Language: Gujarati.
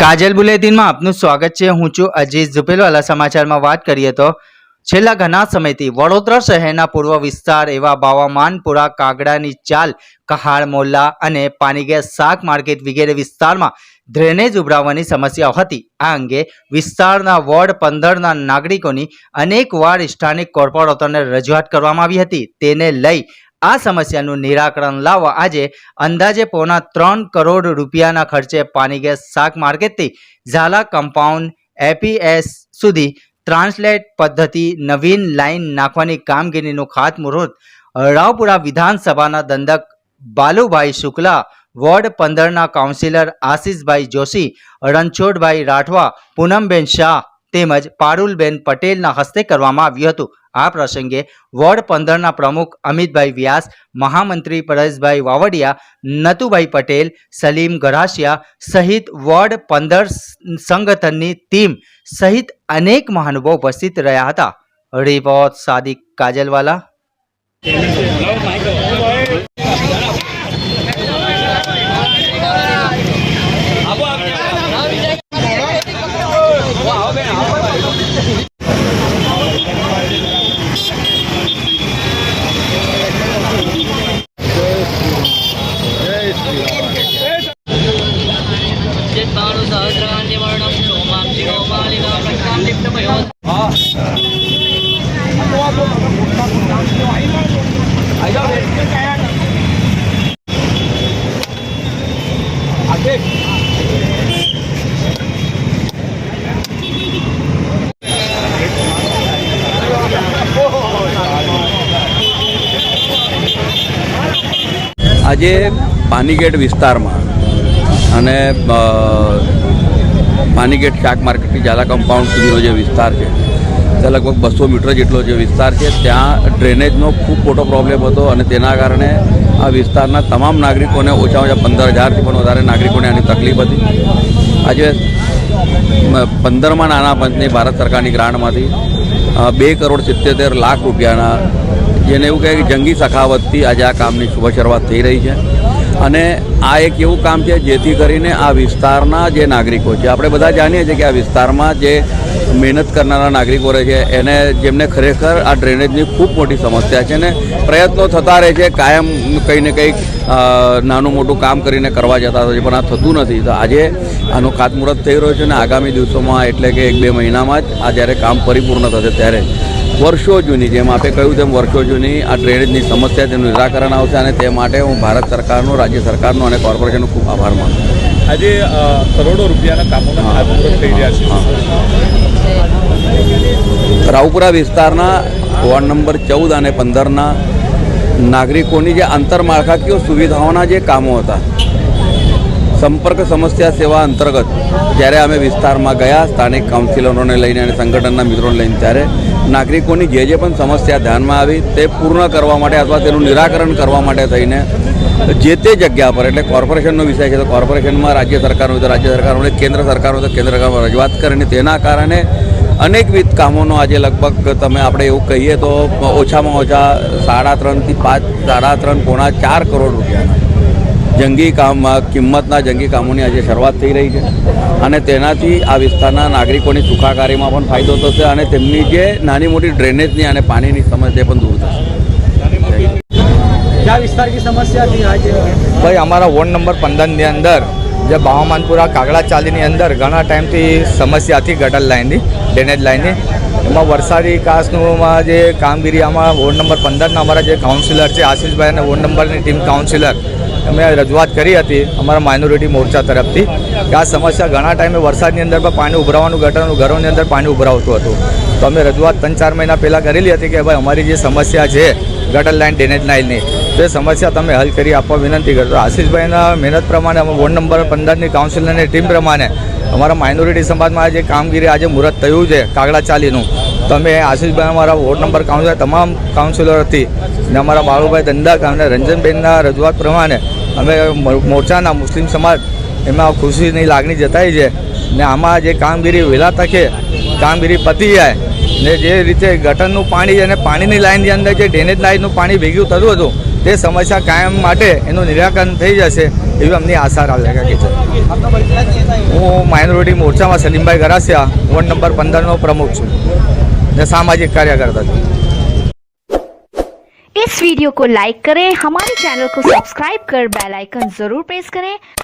કાજલ બુલેટિનમાં આપનું સ્વાગત છે. હું છું અજીત ઝુપેલવાલા સમાચારમાં વાત કરીએ તો છેલ્લા ઘણા સમયથી વડોદરા શહેરના પૂર્વ વિસ્તાર એવા બાવામાનપુરા, કાગડાની ચાલ કહાડ મોલ્લા અને પાનીગેસ શાક માર્કેટ વગેરે વિસ્તારમાં ડ્રેનેજ ઉભરાવવાની સમસ્યાઓ હતી. આ અંગે વિસ્તારના વોર્ડ પંદરના નાગરિકોની અનેકવાર સ્થાનિક કોર્પોરેટરને રજૂઆત કરવામાં આવી હતી. તેને લઈ આ સમસ્યાનું નિરાકરણ લાવવા આજે અંદાજે પોણા ત્રણ કરોડ રૂપિયાના ખર્ચે પાનીગેસ શાક માર્કેટથી ઝાલા કમ્પાઉન્ડ એપીએસ સુધી ટ્રાન્સલેટ પદ્ધતિ નવીન લાઇન નાખવાની કામગીરીનું ખાતમુહૂર્ત રાવપુરા વિધાનસભાના દંડક બાલુભાઈ શુક્લા, વોર્ડ પંદરના કાઉન્સિલર આશીષભાઈ જોશી, રણછોડભાઈ રાઠવા, પૂનમબેન શાહ તેમજ પારુલબેન પટેલના હસ્તે કરવામાં આવ્યું હતું. આ પ્રસંગે વોર્ડ પંદરના પ્રમુખ અમિતભાઈ વ્યાસ, મહામંત્રી પરેશભાઈ વાવડિયા, નતુભાઈ પટેલ, સલીમ ગરાસિયા સહિત વોર્ડ પંદર સંગઠનની ટીમ સહિત અનેક મહાનુભાવો ઉપસ્થિત રહ્યા હતા. રિપોર્ટ સાદિક કાજલવાલા. આજે પાનીગેટ વિસ્તારમાં અને પાનીગેટ શાક માર્કેટથી ઝાલા કમ્પાઉન્ડ સુધીનો જે વિસ્તાર છે, ત્યાં લગભગ બસો મીટર જેટલો જે વિસ્તાર છે, ત્યાં ડ્રેનેજનો ખૂબ મોટો પ્રોબ્લેમ હતો અને તેના કારણે આ વિસ્તારના તમામ નાગરિકોને ઓછામાં ઓછા પંદર હજારથી પણ વધારે નાગરિકોને આની તકલીફ હતી. આજે પંદરમાં નાના પંચની ભારત સરકારની ગ્રાન્ટમાંથી બે કરોડ સિત્તેર લાખ રૂપિયાના, જેને એવું કહે કે જંગી સખાવતથી આજે આ કામની શુભ શરૂઆત થઈ રહી છે. અને આ એક એવું કામ છે જેથી કરીને આ વિસ્તારના જે નાગરિકો છે, આપણે બધા જાણીએ છીએ કે આ વિસ્તારમાં જે મહેનત કરનારા નાગરિકો રહે છે, એને જેમને ખરેખર આ ડ્રેનેજની ખૂબ મોટી સમસ્યા છે ને પ્રયત્નો થતા રહે છે, કાયમ કંઈ ને કંઈક નાનું મોટું કામ કરીને કરવા જતા હોય પણ આ થતું નથી. તો આજે આનું ખાતમુહૂર્ત થઈ રહ્યું છે અને આગામી દિવસોમાં એટલે કે એક બે મહિનામાં જ આ જ્યારે કામ પરિપૂર્ણ થશે ત્યારે વર્ષો જૂની જેમ આપે કહ્યું તેમ વર્ષો જૂની આ ડ્રેનેજની સમસ્યા તેનું નિરાકરણ આવશે અને તે માટે હું ભારત સરકારનો રાજ્ય સરકારનો અને કોર્પોરેશનનો ખૂબ આભાર માનું છું. આજે કરોડો રૂપિયાના કામોના થઈ રહ્યા છે. રાવપુરા વિસ્તારના વોર્ડ નંબર ચૌદ અને પંદરના નાગરિકોની જે આંતરમાળખાકીય સુવિધાઓના જે કામો હતા સંપર્ક સમસ્યા સેવા અંતર્ગત જ્યારે અમે વિસ્તારમાં ગયા સ્થાનિક કાઉન્સિલરોને લઈને અને સંગઠનના મિત્રોને લઈને ત્યારે નાગરિકોની જે જે પણ સમસ્યા ધ્યાનમાં આવી તે પૂર્ણ કરવા માટે અથવા તેનું નિરાકરણ કરવા માટે થઈને જે તે જગ્યા પર એટલે કોર્પોરેશનનો વિષય છે તો કોર્પોરેશનમાં રાજ્ય સરકાર હોય તો રાજ્ય સરકાર હોય, કેન્દ્ર સરકારનો હોય તો કેન્દ્ર સરકારમાં રજૂઆત કરીને તેના કારણે અનેકવિધ કામોનો આજે લગભગ તમે આપણે એવું કહીએ તો ઓછામાં ઓછા સાડા ત્રણથી પાંચ સાડા ત્રણ પોણા ચાર કરોડ રૂપિયાના જંગી કામમાં કિંમતના જંગી કામોની આજે શરૂઆત થઈ રહી છે. અને તેનાથી આ વિસ્તારના નાગરિકોની સુખાકારીમાં પણ ફાયદો થશે અને તેમની જે નાની મોટી ડ્રેનેજની અને પાણીની સમસ્યા પણ દૂર થશે. વિસ્તાર ભાઈ અમારા વોર્ડ નંબર પંદરની અંદર જે બાવામાનપુરા કાગડા ચાલીની અંદર ઘણા ટાઈમથી સમસ્યા હતી ગટર લાઇનની ડ્રેનેજ લાઇનની એમાં વરસાદી કાસનુંમાં જે કામગીરી આમાં વોર્ડ નંબર પંદરના અમારા જે કાઉન્સિલર છે આશીષભાઈ અને વોર્ડ નંબરની ટીમ કાઉન્સિલર અમે રજૂઆત કરી હતી અમારા માઇનોરિટી મોરચા તરફથી કે આ સમસ્યા ઘણા ટાઈમે વરસાદની અંદર પણ પાણી ઉભરાવાનું, ગટરનું ઘરોની અંદર પાણી ઉભરાવતું હતું. તો અમે રજૂઆત ત્રણ ચાર મહિના પહેલાં કરેલી હતી કે ભાઈ અમારી જે સમસ્યા છે ગટર લાઇન ડ્રેનેજ લાઇનની તો એ સમસ્યા તમે હલ કરી આપવા વિનંતી કરતો આશીષભાઈના મહેનત પ્રમાણે અમે વોર્ડ નંબર પંદરની કાઉન્સિલરની ટીમ પ્રમાણે અમારા માઇનોરિટી સમાજમાં જે કામગીરી આજે મુહૂર્ત થયું છે કાગડા ચાલીનું તો અમે આશીષભાઈ અમારા વોર્ડ નંબર કાઉન્સિલર, તમામ કાઉન્સિલરથી અને અમારા બાળુભાઈ દંડક અને રંજનબેનના રજૂઆત પ્રમાણે અમે મોરચાના મુસ્લિમ સમાજ એમાં ખુશીની લાગણી જતાઈ છે. ને આમાં જે કામગીરી વહેલા તકે કામગીરી પતી જાય, ને જે રીતે ગટરનું પાણી અને પાણીની લાઇનની અંદર જે ડ્રેનેજ લાઇનનું પાણી ભેગું થતું હતું, તે સમસ્યા કાયમ માટે એનું નિરાકરણ થઈ જશે એવી અમને આશા રાખે છે. હું માઇનોરિટી મોરચામાં સલીમભાઈ ગરાસિયા, વોર્ડ નંબર પંદરનો પ્રમુખ છું. मैं सामाजिक कार्यकर्ता हूँ इस वीडियो को लाइक करें हमारे चैनल को सब्सक्राइब कर बेल आइकन जरूर प्रेस करें